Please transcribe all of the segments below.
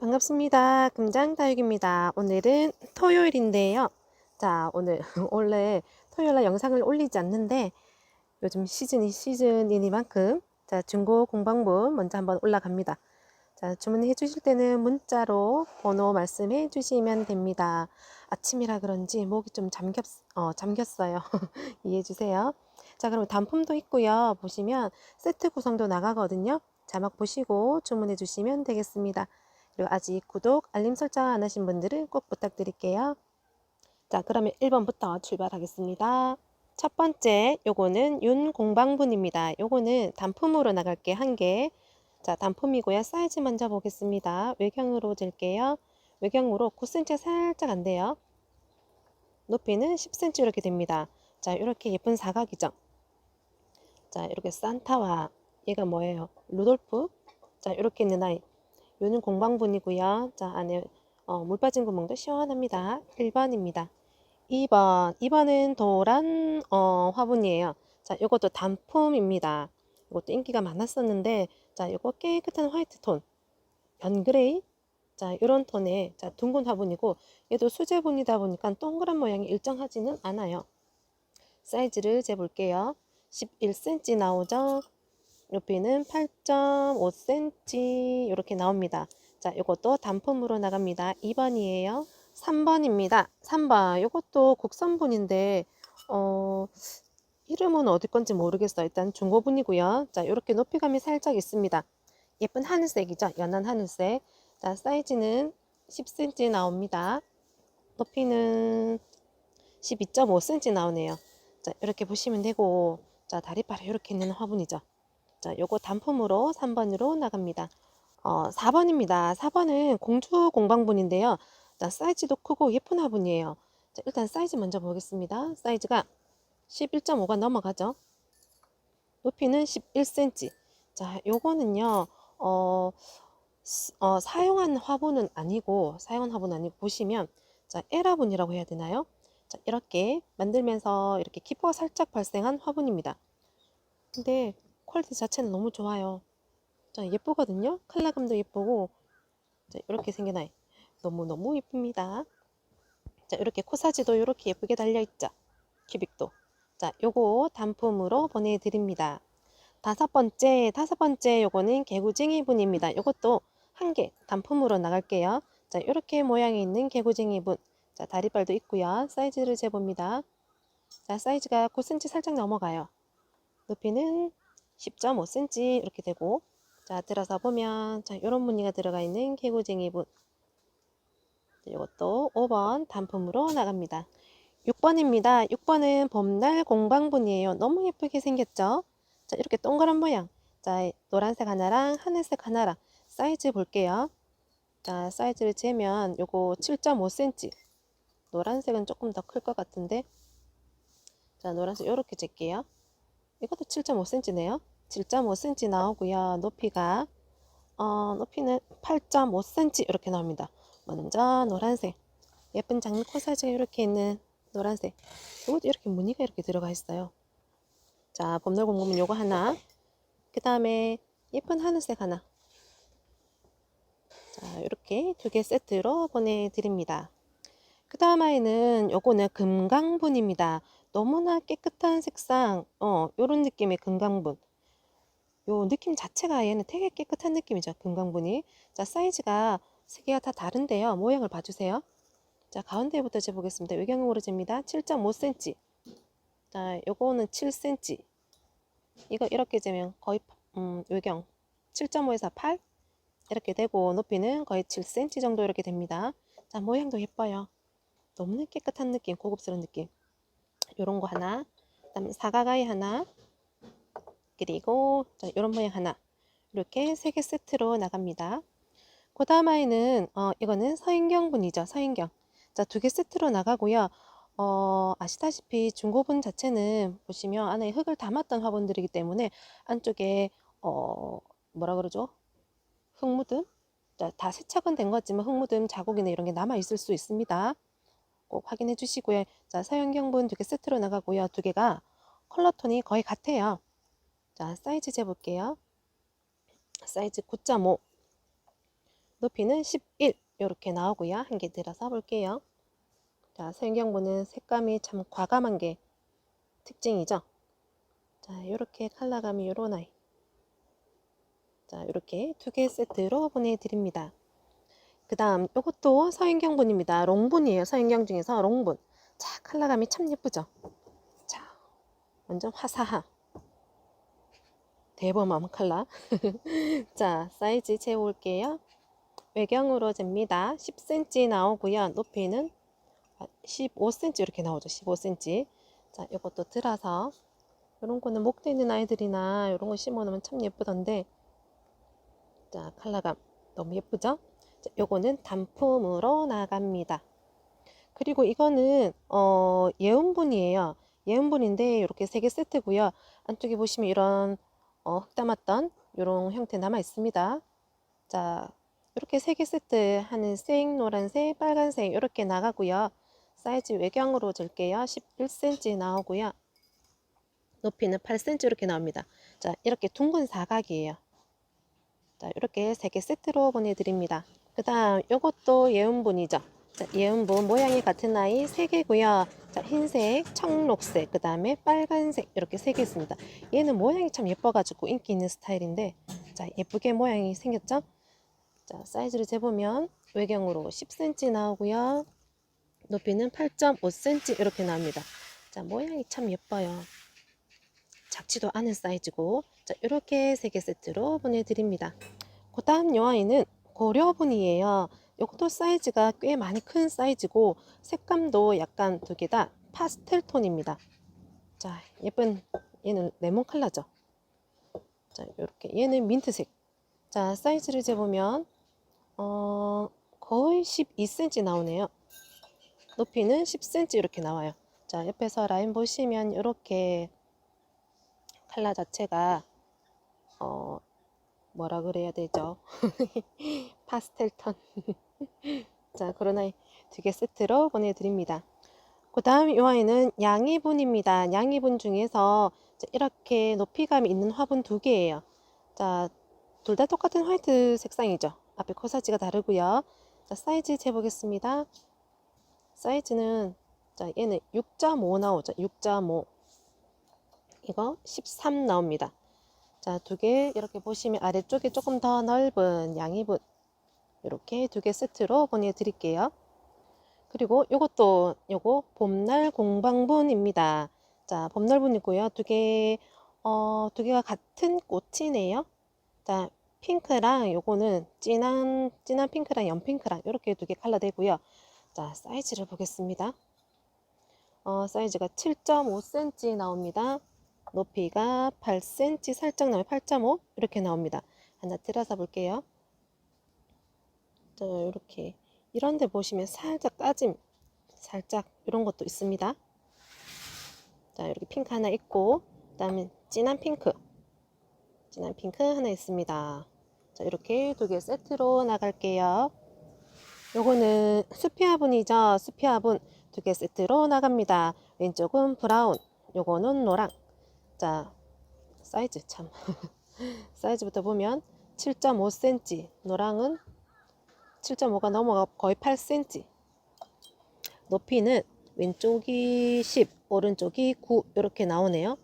반갑습니다. 금장다육입니다. 오늘은 토요일인데요. 자, 오늘 원래 토요일날 영상을 올리지 않는데 요즘 시즌이 시즌이니만큼 자, 중고 공방분 먼저 한번 올라갑니다. 자, 주문해 주실 때는 문자로 번호 말씀해 주시면 됩니다. 아침이라 그런지 목이 좀 잠겼, 어, 잠겼어요. 이해해 주세요. 자, 그럼 단품도 있고요. 보시면 세트 구성도 나가거든요. 자막 보시고 주문해 주시면 되겠습니다. 그리고 아직 구독, 알림 설정 안 하신 분들은 꼭 부탁드릴게요. 자, 그러면 1번부터 출발하겠습니다. 첫 번째, 요거는 윤 공방분입니다. 요거는 단품으로 나갈게 한 개. 자, 단품이고요. 사이즈 먼저 보겠습니다. 외경으로 들게요. 외경으로 9cm 살짝 안 돼요. 높이는 10cm 이렇게 됩니다. 자, 이렇게 예쁜 사각이죠. 자, 이렇게 산타와 얘가 뭐예요? 루돌프. 자, 이렇게 있는 아이. 요는 공방분이고요. 자, 안에 어, 물 빠진 구멍도 시원합니다. 1번입니다. 2번. 2번은 도란 어, 화분이에요. 자, 이것도 단품입니다. 이것도 인기가 많았었는데, 자, 이거 깨끗한 화이트 톤, 연그레이, 자, 이런 톤의 자, 둥근 화분이고, 얘도 수제분이다 보니까 동그란 모양이 일정하지는 않아요. 사이즈를 재볼게요. 11cm 나오죠? 높이는 8.5cm 이렇게 나옵니다. 자, 이것도 단품으로 나갑니다. 2번이에요. 3번입니다. 3번. 이것도 국산분인데 어, 이름은 어디 건지 모르겠어요. 일단 중고분이고요. 자, 이렇게 높이감이 살짝 있습니다. 예쁜 하늘색이죠. 연한 하늘색. 자, 사이즈는 10cm 나옵니다. 높이는 12.5cm 나오네요. 자, 이렇게 보시면 되고 자, 다리빨에 이렇게 있는 화분이죠. 자, 요거 단품으로 3번으로 나갑니다. 어, 4번입니다. 4번은 공주 공방분인데요. 자, 사이즈도 크고 예쁜 화분이에요. 자, 일단 사이즈 먼저 보겠습니다. 사이즈가 11.5가 넘어가죠. 높이는 11cm. 자, 요거는요, 어, 스- 어, 사용한 화분은 아니고, 사용한 화분 아니고, 보시면, 자, 에라분이라고 해야 되나요? 자, 이렇게 만들면서 이렇게 기포가 살짝 발생한 화분입니다. 근데 퀄리티 자체는 너무 좋아요. 자, 예쁘거든요. 컬러감도 예쁘고, 자, 이렇게 생긴 아이. 너무너무 예쁩니다. 자, 이렇게 코사지도 이렇게 예쁘게 달려있죠. 큐빅도. 자, 요거 단품으로 보내드립니다. 다섯 번째, 다섯 번째 요거는 개구쟁이 분입니다. 요것도 한 개 단품으로 나갈게요. 자, 이렇게 모양이 있는 개구쟁이 분. 자, 다리발도 있고요. 사이즈를 재봅니다. 자, 사이즈가 9cm 살짝 넘어가요. 높이는 10.5cm 이렇게 되고 자 들어서 보면 자 이런 무늬가 들어가 있는 개구쟁이 분. 이것도 5번 단품으로 나갑니다. 6번입니다. 6번은 봄날 공방분이에요. 너무 예쁘게 생겼죠? 자 이렇게 동그란 모양. 자 노란색 하나랑 하늘색 하나랑 사이즈 볼게요. 자 사이즈를 재면 요거 7.5cm 노란색은 조금 더 클 것 같은데. 자 노란색 이렇게 잴게요 이것도 7.5cm네요. 7.5cm 나오고요. 높이가 어, 높이는 8.5cm 이렇게 나옵니다. 먼저 노란색 예쁜 장미 코사지가 이렇게 있는 노란색 이것도 이렇게 무늬가 이렇게 들어가 있어요. 자 봄날 공구문 요거 하나 그 다음에 예쁜 하늘색 하나 자 이렇게 두 개 세트로 보내드립니다. 그 다음 아이는 요거는 금강분입니다. 너무나 깨끗한 색상, 어, 요런 느낌의 금강분. 요 느낌 자체가 얘는 되게 깨끗한 느낌이죠. 금강분이. 자, 사이즈가 세 개가 다 다른데요. 모양을 봐주세요. 자, 가운데부터 재보겠습니다. 외경으로 잽니다. 7.5cm. 자, 요거는 7cm. 이거 이렇게 재면 거의, 음, 외경 7.5에서 8? 이렇게 되고, 높이는 거의 7cm 정도 이렇게 됩니다. 자, 모양도 예뻐요. 너무나 깨끗한 느낌, 고급스러운 느낌. 요런 거 하나, 그다음에 사과가위 하나, 그리고 자, 요런 모양 하나. 이렇게 세 개 세트로 나갑니다. 그 다음 아이는 어, 이거는 서인경 분이죠. 서인경. 자, 두 개 세트로 나가고요. 어, 아시다시피 중고분 자체는 보시면 안에 흙을 담았던 화분들이기 때문에 안쪽에 어, 뭐라 그러죠? 흙 묻음? 자, 다 세척은 된 거지만 흙 묻음 자국이나 이런 게 남아 있을 수 있습니다. 꼭 확인해 주시고요. 자, 서연경분 두 개 세트로 나가고요. 두 개가 컬러 톤이 거의 같아요. 자, 사이즈 재볼게요. 사이즈 9.5. 높이는 11 이렇게 나오고요. 한 개 들어서 볼게요. 자, 생경부는 색감이 참 과감한 게 특징이죠. 자, 이렇게 컬러감이 요런 아이. 자, 이렇게 두 개 세트로 보내드립니다. 그 다음 이것도 서인경분입니다. 롱분이에요. 서인경 중에서 롱분. 자, 컬러감이 참 예쁘죠. 자, 완전 화사한 대범한 컬러. 자, 사이즈 재볼게요. 외경으로 잽니다. 10cm 나오고요. 높이는 15cm 이렇게 나오죠. 15cm. 자, 이것도 들어서 이런 거는 목대 있는 아이들이나 이런 거 심어 놓으면 참 예쁘던데 자, 컬러감 너무 예쁘죠? 자, 요거는 단품으로 나갑니다. 그리고 이거는 어, 예온분이에요. 예온분인데 이렇게 세 개 세트고요. 안쪽에 보시면 이런 어, 흙 담았던 이런 형태 남아 있습니다. 자, 이렇게 세 개 세트 하늘색, 노란색, 빨간색 이렇게 나가고요. 사이즈 외경으로 줄게요. 11cm 나오고요. 높이는 8cm 이렇게 나옵니다. 자, 이렇게 둥근 사각이에요. 자, 이렇게 세 개 세트로 보내드립니다. 그 다음 이것도 예은분이죠. 자, 예은분 모양이 같은 아이 세 개고요. 자, 흰색, 청록색, 그 다음에 빨간색 이렇게 세개 있습니다. 얘는 모양이 참 예뻐가지고 인기 있는 스타일인데 자, 예쁘게 모양이 생겼죠? 자, 사이즈를 재보면 외경으로 10cm 나오고요. 높이는 8.5cm 이렇게 나옵니다. 자, 모양이 참 예뻐요. 작지도 않은 사이즈고 자, 이렇게 세개 세트로 보내드립니다. 그 다음 요 아이는 고려분이에요. 이것도 사이즈가 꽤 많이 큰 사이즈고 색감도 약간 두 개 다 파스텔 톤입니다. 자, 예쁜 얘는 레몬 컬러죠. 자, 이렇게 얘는 민트색. 자, 사이즈를 재보면 어, 거의 12cm 나오네요. 높이는 10cm 이렇게 나와요. 자, 옆에서 라인 보시면 이렇게 컬러 자체가 어, 뭐라 그래야 되죠? 파스텔 톤. 자, 아이 두개 세트로 보내드립니다. 그 다음 이 아이는 양이분입니다. 양이분 중에서 자, 이렇게 높이감이 있는 화분 두 개예요. 자, 둘 다 똑같은 화이트 색상이죠. 앞에 코사지가 다르고요. 자, 사이즈 재보겠습니다. 사이즈는 자, 얘는 6.5 나오죠. 6.5. 이거 13 나옵니다. 자, 두 개 이렇게 보시면 아래쪽에 조금 더 넓은 양이분 이렇게 두 개 세트로 보내드릴게요. 그리고 이것도 요거 봄날 공방분입니다. 자, 봄날분이고요. 두 개, 어, 두 개가 같은 꽃이네요. 자, 핑크랑 요거는 진한, 진한 핑크랑 연핑크랑 이렇게 두 개 컬러 되고요. 자, 사이즈를 보겠습니다. 어, 사이즈가 7.5cm 나옵니다. 높이가 8cm 살짝 나와요. 8.5 이렇게 나옵니다. 하나 들어서 볼게요. 자, 이렇게 이런 데 보시면 살짝 까짐 살짝 이런 것도 있습니다. 자, 이렇게 핑크 하나 있고 그 다음에 진한 핑크 진한 핑크 하나 있습니다. 자, 이렇게 두 개 세트로 나갈게요. 요거는 수피아분이죠. 수피아분 두 개 세트로 나갑니다. 왼쪽은 브라운, 요거는 노랑. 자, 사이즈 참. 사이즈부터 보면 7.5cm, 노랑은 7.5가 넘어가 거의 8cm. 높이는 왼쪽이 10, 오른쪽이 9 이렇게 나오네요.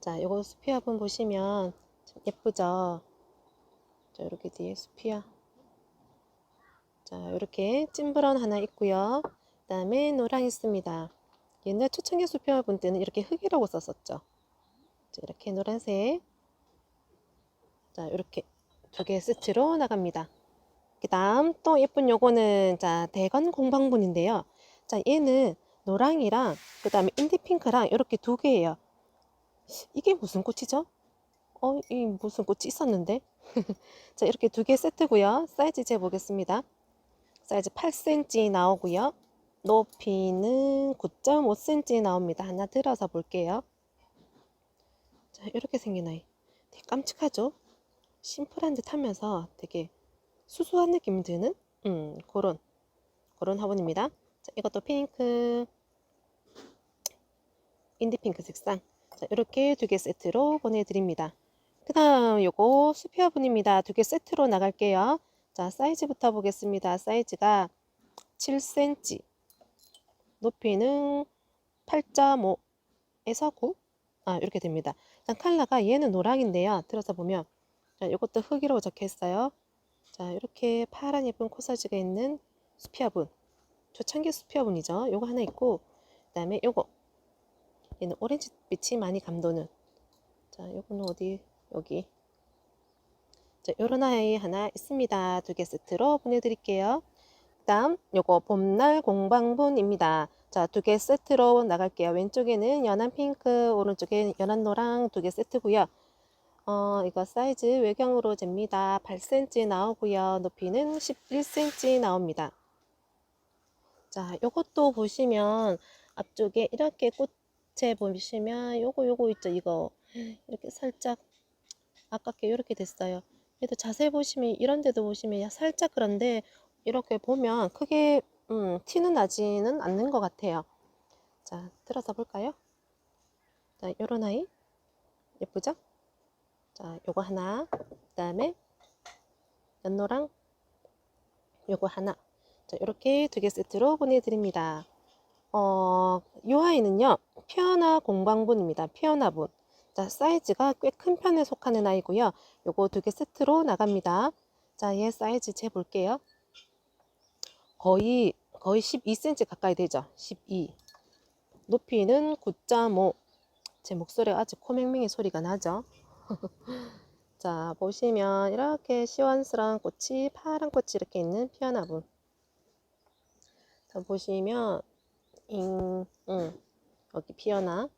자, 요거 수피아 분 보시면 참 예쁘죠? 자, 이렇게 뒤에 수피아. 자, 이렇게 찐브라운 하나 있고요. 그 다음에 노랑 있습니다. 옛날 초청의 수표분 때는 이렇게 흑이라고 썼었죠. 자, 이렇게 노란색. 자, 이렇게 두개 세트로 나갑니다. 그 다음 또 예쁜 요거는 자, 대건 공방분인데요. 자, 얘는 노랑이랑 그 다음에 인디핑크랑 이렇게 두 개예요. 이게 무슨 꽃이죠? 어, 이 무슨 꽃이 있었는데? 자, 이렇게 두 개 세트고요. 사이즈 재보겠습니다. 사이즈 8cm 나오고요. 높이는 9.5cm 나옵니다. 하나 들어서 볼게요. 자, 이렇게 생긴 아이. 되게 깜찍하죠? 심플한 듯 하면서 되게 수수한 느낌이 드는 음, 그런 그런 화분입니다. 자, 이것도 핑크 인디 핑크 색상. 자, 이렇게 두 개 세트로 보내드립니다. 그 다음 요거 수피 화분입니다. 두 개 세트로 나갈게요. 자, 사이즈부터 보겠습니다. 사이즈가 7cm, 높이는 8.5에서 9, 아, 이렇게 됩니다. 일단 컬러가 얘는 노랑인데요. 들어서 보면, 자, 이것도 흑이라고 적혀 있어요. 자, 이렇게 파란 예쁜 코사지가 있는 수피아분. 초창기 수피아분이죠. 요거 하나 있고, 그 다음에 요거. 얘는 오렌지 빛이 많이 감도는. 자, 요거는 어디, 여기. 자, 요런 아이 하나 있습니다. 두 개 세트로 보내드릴게요. 그 다음, 요거 봄날 공방분입니다. 자, 두 개 세트로 나갈게요. 왼쪽에는 연한 핑크, 오른쪽에 연한 노랑 두 개 세트고요. 어, 이거 사이즈 외경으로 잽니다. 8cm 나오고요. 높이는 11cm 나옵니다. 자, 요것도 보시면 앞쪽에 이렇게 꽃에 보시면 요거 요거 있죠. 이거 이렇게 살짝 아깝게 이렇게 됐어요. 얘도 자세히 보시면 이런 데도 보시면 살짝 그런데 이렇게 보면 크게 음, 티는 나지는 않는 것 같아요. 자, 들어서 볼까요? 자, 요런 아이 예쁘죠? 자, 요거 하나, 그 다음에 연노랑 요거 하나. 자, 이렇게 두 개 세트로 보내드립니다. 어, 요 아이는요, 피어나 공방분입니다. 피어나분. 자, 사이즈가 꽤 큰 편에 속하는 아이고요. 요거 두 개 세트로 나갑니다. 자, 얘 사이즈 재볼게요. 거의, 거의 12cm 가까이 되죠. 12. 높이는 9.5. 제 목소리가 아주 코맹맹이 소리가 나죠. 자, 보시면 이렇게 시원스러운 꽃이, 파란 꽃이 이렇게 있는 피어나분. 자, 보시면, 잉, 응, 여기 피어나.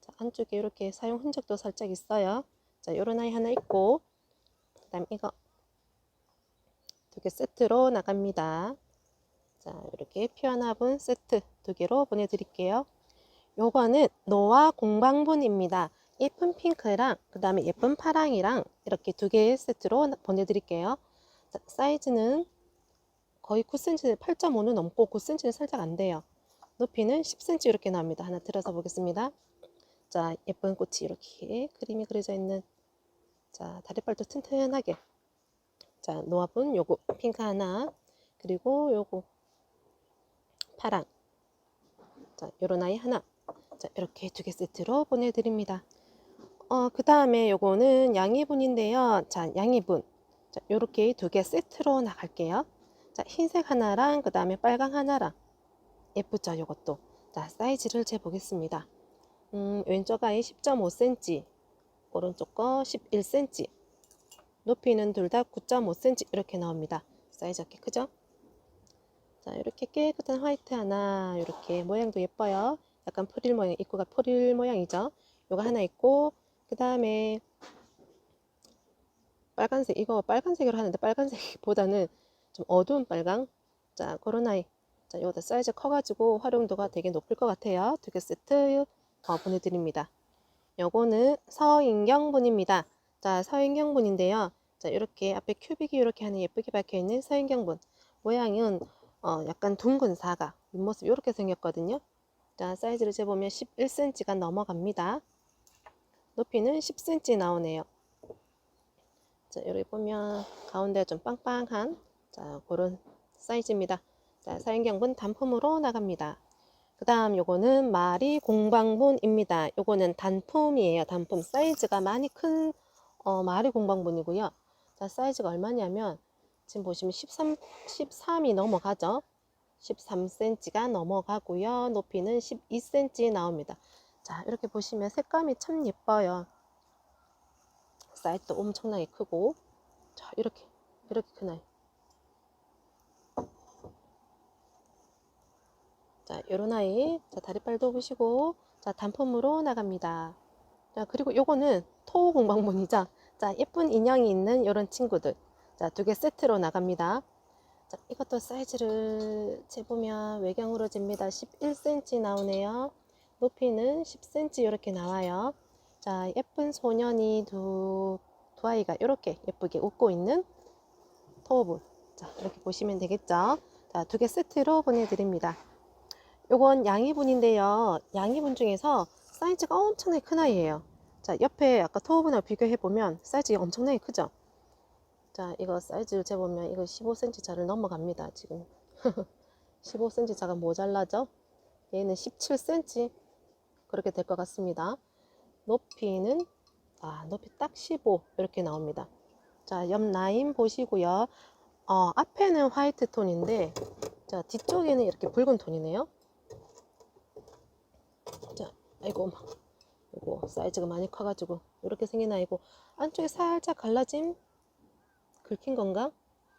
자, 안쪽에 이렇게 사용 흔적도 살짝 있어요. 자, 요런 아이 하나 있고, 그 다음 이거 두 개 세트로 나갑니다. 자, 이렇게 피어나분 세트 두 개로 보내드릴게요. 요거는 노화 공방분입니다. 예쁜 핑크랑 그 다음에 예쁜 파랑이랑 이렇게 두개 세트로 보내드릴게요. 자, 사이즈는 거의 9cm, 8.5는 넘고 9cm는 살짝 안 돼요. 높이는 10cm 이렇게 나옵니다. 하나 들어서 보겠습니다. 자, 예쁜 꽃이 이렇게 그림이 그려져 있는 자, 다리빨도 튼튼하게 자, 노화분 요거 핑크 하나 그리고 요거 파랑 자, 요런 아이 하나 자, 이렇게 두 개 세트로 보내드립니다. 어, 그 다음에 요거는 양이분인데요. 자, 양이분. 자, 요렇게 두 개 세트로 나갈게요. 자, 흰색 하나랑 그 다음에 빨강 하나랑 예쁘죠, 요것도. 자, 사이즈를 재보겠습니다. 음, 왼쪽 아이 10.5cm, 오른쪽 거 11cm. 높이는 둘 다 9.5cm 이렇게 나옵니다. 사이즈가 꽤 크죠? 자, 이렇게 깨끗한 화이트 하나, 이렇게 모양도 예뻐요. 약간 프릴 모양, 입구가 프릴 모양이죠. 요거 하나 있고, 그 다음에 빨간색, 이거 빨간색으로 하는데 빨간색보다는 좀 어두운 빨강. 자, 그런 아이. 자, 요거 사이즈 커가지고 활용도가 되게 높을 것 같아요. 두 개 세트 어, 보내드립니다. 요거는 서인경 분입니다. 자, 서인경 분인데요. 자, 이렇게 앞에 큐빅이 이렇게 하는 예쁘게 박혀 있는 서인경 분. 모양은 어, 약간 둥근 사각. 윗모습 이렇게 생겼거든요. 자, 사이즈를 재보면 11cm가 넘어갑니다. 높이는 10cm 나오네요. 자, 여기 보면 가운데 좀 빵빵한 자, 그런 사이즈입니다. 자, 사용경분 단품으로 나갑니다. 그 다음 요거는 마리 공방분입니다. 요거는 단품이에요. 단품 사이즈가 많이 큰 어, 마리 공방분이고요. 자, 사이즈가 얼마냐면 지금 보시면 13, 13이 넘어가죠. 13cm가 넘어가고요. 높이는 12cm 나옵니다. 자, 이렇게 보시면 색감이 참 예뻐요. 사이즈도 엄청나게 크고. 자, 이렇게, 이렇게 큰 아이. 자, 요런 아이. 자, 다리빨도 보시고. 자, 단품으로 나갑니다. 자, 그리고 요거는 토 공방문이죠. 자, 예쁜 인형이 있는 요런 친구들. 자, 두 개 세트로 나갑니다. 자, 이것도 사이즈를 재보면 외경으로 잽니다. 11cm 나오네요. 높이는 10cm 이렇게 나와요. 자, 예쁜 소년이 두, 두 아이가 이렇게 예쁘게 웃고 있는 토분. 자, 이렇게 보시면 되겠죠. 자, 두 개 세트로 보내드립니다. 요건 양이분인데요. 양이분 중에서 사이즈가 엄청나게 큰 아이예요. 자, 옆에 아까 토분하고 비교해보면 사이즈가 엄청나게 크죠. 자, 이거 사이즈를 재보면 이거 15cm짜리 넘어갑니다. 지금 15cm짜가 모자라죠? 얘는 17cm 그렇게 될 것 같습니다. 높이는 아, 높이 딱 15 이렇게 나옵니다. 자, 옆 라인 보시고요. 어, 앞에는 화이트 톤인데 자, 뒤쪽에는 이렇게 붉은 톤이네요. 자, 아이고 이거 사이즈가 많이 커가지고 이렇게 생긴 아이고 안쪽에 살짝 갈라짐 긁힌 건가?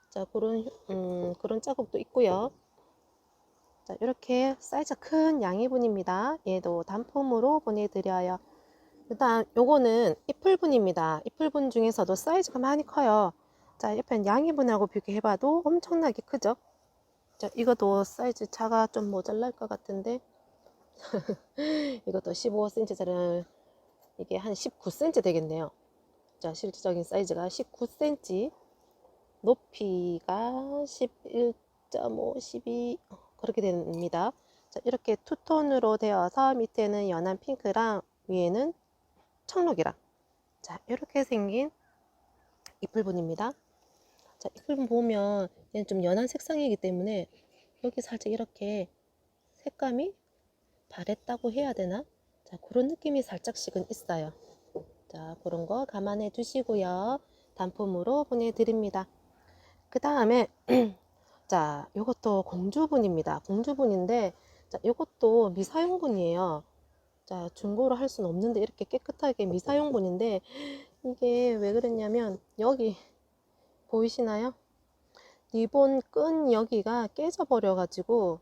자, 그런 음, 그런 자국도 있고요. 자, 이렇게 사이즈가 큰 양이분입니다. 얘도 단품으로 보내드려요. 일단 요거는 이풀분입니다. 이풀분 중에서도 사이즈가 많이 커요. 자, 옆에 양이분하고 비교해봐도 엄청나게 크죠? 자, 이것도 사이즈 차가 좀 모자랄 것 같은데 이것도 15cm짜리 이게 한 19cm 되겠네요. 자, 실질적인 사이즈가 19cm, 높이가 11.5, 12 그렇게 됩니다. 자, 이렇게 투톤으로 되어서 밑에는 연한 핑크랑 위에는 청록이랑 자, 이렇게 생긴 이풀분입니다. 자, 이풀분 보면 얘는 좀 연한 색상이기 때문에 여기 살짝 이렇게 색감이 바랬다고 해야 되나? 자, 그런 느낌이 살짝씩은 있어요. 자, 그런 거 감안해 주시고요. 단품으로 보내드립니다. 그 다음에, 자, 요것도 공주분입니다. 공주분인데, 자, 요것도 미사용분이에요. 자, 중고로 할 수는 없는데, 이렇게 깨끗하게 미사용분인데, 이게 왜 그랬냐면, 여기, 보이시나요? 리본 끈 여기가 깨져버려 가지고,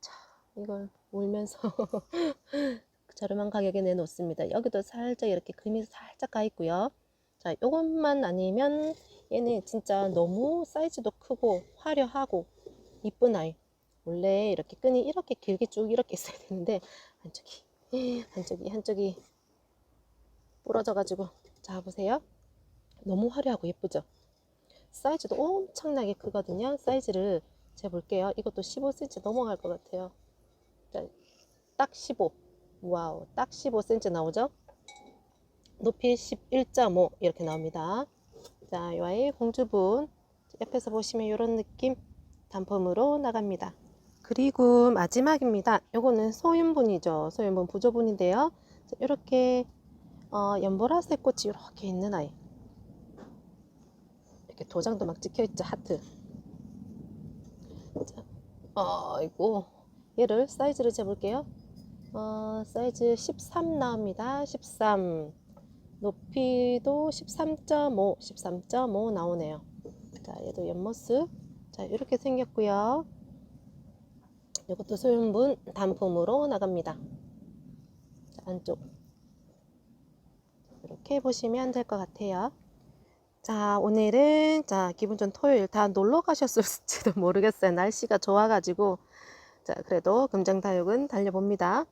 자, 이걸 울면서 저렴한 가격에 내놓습니다. 여기도 살짝 이렇게 금이 살짝 가 있고요. 자, 요것만 아니면 얘는 진짜 너무 사이즈도 크고 화려하고 이쁜 아이. 원래 이렇게 끈이 이렇게 길게 쭉 이렇게 있어야 되는데 한쪽이 한쪽이 한쪽이 부러져 가지고 자 보세요. 너무 화려하고 예쁘죠? 사이즈도 엄청나게 크거든요. 사이즈를 재볼게요. 이것도 15cm 넘어갈 것 같아요. 자, 딱 15. 와우, 딱 15cm 나오죠? 높이 11.5 이렇게 나옵니다. 자, 이 아이 공주분 옆에서 보시면 이런 느낌 단품으로 나갑니다. 그리고 마지막입니다. 요거는 소윤분이죠. 소윤분 부조분인데요. 자, 이렇게 어, 연보라색 꽃이 이렇게 있는 아이. 이렇게 도장도 막 찍혀 있죠. 하트. 자, 어이고 얘를 사이즈를 재볼게요. 어, 사이즈 13 나옵니다. 13. 높이도 13.5, 13.5 나오네요. 자, 얘도 옆모습. 자, 이렇게 생겼고요. 이것도 소윤분 단품으로 나갑니다. 자, 안쪽. 이렇게 보시면 될 것 같아요. 자, 오늘은 자, 기분 좋은 토요일 다 놀러 가셨을지도 모르겠어요. 날씨가 좋아가지고. 자, 그래도 금장다육은 달려봅니다.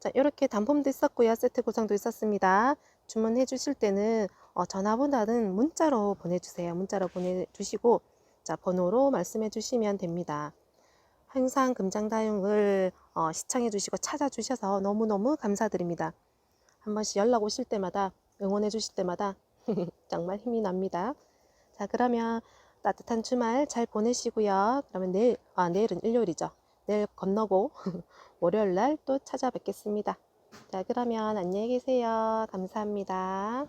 자, 이렇게 단품도 있었고요. 세트 구성도 있었습니다. 주문해 주실 때는 어, 전화보다는 문자로 보내주세요. 문자로 보내주시고 자, 번호로 말씀해 주시면 됩니다. 항상 금장다육을 어, 시청해 주시고 찾아주셔서 너무너무 감사드립니다. 한 번씩 연락 오실 때마다 응원해 주실 때마다 정말 힘이 납니다. 자, 그러면 따뜻한 주말 잘 보내시고요. 그러면 내일, 아, 내일은 일요일이죠. 내일 건너고 월요일 날 또 찾아뵙겠습니다. 자, 그러면 안녕히 계세요. 감사합니다.